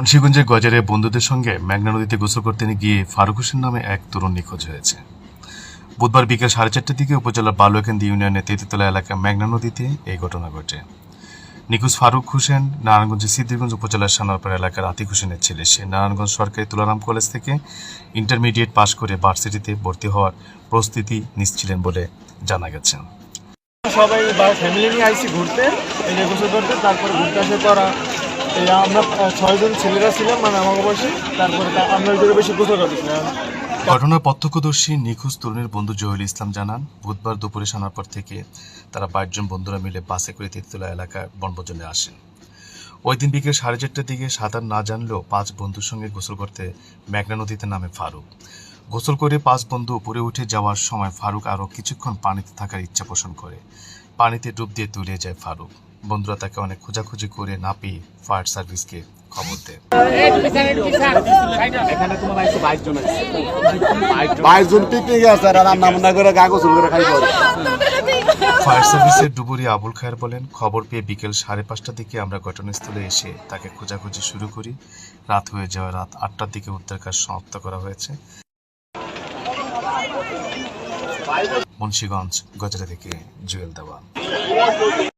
মুন্সিগঞ্জের গজারে বন্ধুদের সঙ্গে মেঘনা নদীতে গোসল করতে গিয়ে ফারুক হোসেন নামে এক তরুণ নিখোঁজ হয়েছে। বুধবার বিকেল সাড়ে চারটার দিকে উপজেলার বালুয়াকান্দি ইউনিয়নের তেতুতলা এলাকা মেঘনা নদীতে এই ঘটনা ঘটে। নিখোঁজ ফারুক হোসেন নারায়ণগঞ্জের সিদ্ধিরগঞ্জ উপজেলার সানোয়ারপাড়া এলাকার আতিক হোসেনের ছেলে। সে নারায়ণগঞ্জ সরকারি তুলারাম কলেজ থেকে ইন্টারমিডিয়েট পাশ করে ভার্সিটিতে ভর্তি হওয়ার প্রস্তুতি নিচ্ছিলেন বলে জানা গেছে। সবাই ফ্যামিলি নিয়ে আইসি ঘুরতে গোসল করতে, তারপরে ঘুরতে আসার পর আমরা ছয়জন ছেলেরা ছিলাম মানে তারপরে আমরা জায়গায় বেশি গোসল করতেছিলাম ঘটনার প্রত্যক্ষদর্শী নিখোঁজ তরুণের বন্ধু জহির ইসলাম জানান, বুধবার দুপুরে সানার পর থেকে তারা বাইশজন বন্ধুরা মিলে বাসে করে তেতুলা এলাকায় বনভোজনে আসেন। ওই দিন বিকেল সাড়ে চারটার দিকে সাঁতার না জানলেও পাঁচ বন্ধুর সঙ্গে গোসল করতে মেঘনা নদীতে নামে ফারুক। গোসল করে পাঁচ বন্ধু উপরে উঠে যাওয়ার সময় ফারুক আরও কিছুক্ষণ পানিতে থাকার ইচ্ছা পোষণ করে। পানিতে ডুব দিয়ে তলিয়ে যায় ফারুক। বন্ধুরা তাকে অনেক খোঁজাখুঁজি করে না পেয়ে ফায়ার সার্ভিসকে খবর দেয়। এখানে তোমার বাইশ জন আছে। বাইশ জন পিকনিক আছে আর রান্না বান্না করে গা গোসল করে খাইব ফায়ার সার্ভিসের ডুবুরি আবুল খায়ের বলেন খবর পেয়ে বিকেল সাড়ে পাঁচটার দিকে আমরা ঘটনাস্থলে এসে তাকে খোঁজাখুঁজি শুরু করি। রাত হয়ে যাওয়া রাত আটটার দিকে উদ্ধার কাজ সমাপ্ত করা হয়েছে। মুন্সীগঞ্জ গজরা থেকে জুয়েল দেওয়া